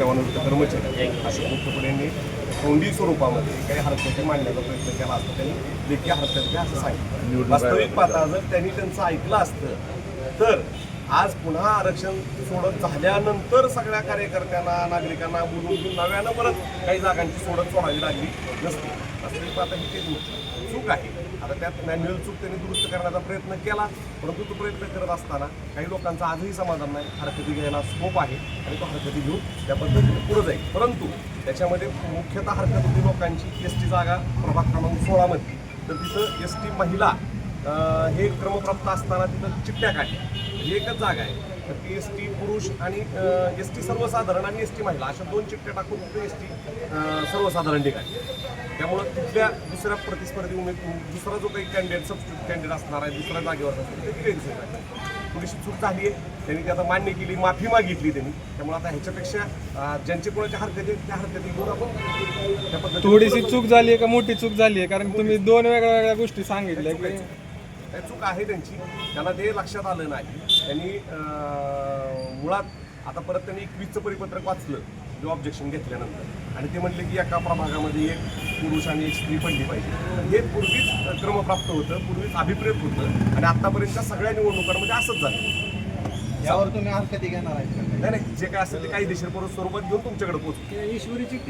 सेवानिवृत्त कर्मचारी अशोक मुख्यपणे तोंडी स्वरूपामध्ये काही हरकती मांडण्याचा प्रयत्न केला असता त्यांनी लेखी हरकत घ्या असं सांगितलं. वास्तविक पाहता जर त्यांनी त्यांचं ऐकलं असतं तर आज पुन्हा आरक्षण सोडत झाल्यानंतर सगळ्या कार्यकर्त्यांना नागरिकांना बोलून घेऊन नव्यानं परत काही जागांची सोडत सोडावी लागली नसते. असली आता ही तेच गोष्ट. चूक आहे. आता त्यात मॅन्युअल चूक त्यांनी दुरुस्त करण्याचा प्रयत्न केला. परंतु तो प्रयत्न करत असताना काही लोकांचा आजही समाधान नाही. हरकती घ्यायला स्कोप आहे आणि तो हरकती घेऊन त्या पद्धतीने पुढे जाईल. परंतु त्याच्यामध्ये मुख्यतः हरकत होती लोकांची. एस टी जागा प्रभाग क्रमांक सोळामध्ये. तर तिथं एस टी महिला हे क्रमप्राप्त असताना तिथं चिठ्ठ्या काढल्या. ही एकच जागा आहे. तर ती एस टी पुरुष आणि एस टी सर्वसाधारण आणि एस टी महिला अशा दोन चिठ्ठ्या टाकून तिथं एस टी सर्वसाधारण ठिकाणी त्यामुळं तिथल्या दुसऱ्या प्रतिस्पर्धी उमेद दुसरा जो काही कॅन्डिडेट सबस्टिट्यूट कॅन्डिडेट असणार आहे दुसऱ्या जागेवर असणार ते दिसत थोडीशी चूक झाली आहे. त्यांनी ती आता मान्य केली माफी मागितली त्यांनी. त्यामुळे आता ह्याच्यापेक्षा ज्यांचे कोणाच्या हरकती आहेत, त्या हरकती घेऊन आपण थोडीशी चूक झाली आहे का मोठी चूक झाली आहे? कारण तुम्ही दोन वेगळ्या वेगळ्या गोष्टी सांगितल्या काय चूक आहे त्यांची. त्यांना ते लक्षात आलं नाही. त्यांनी मुळात आता परत त्यांनी एकवीसचं परिपत्रक वाचलं जे ऑब्जेक्शन घेतल्यानंतर. आणि ते म्हणले की एका प्रभागामध्ये एक पुरुष आणि एक स्त्री पडली पाहिजे. हे पूर्वीच क्रमप्राप्त होतं पूर्वीच अभिप्रेत होतं. आणि आतापर्यंतच्या सगळ्या निवडणुकांमध्ये असंच झालं. यावर तुम्ही हरकती घेणार आहेत का? नाही नाही. जे काय असेल ते कायदेशीर स्वरूपात घेऊन तुमच्याकडे पोहोचू. ईश्वरी चिठ्ठी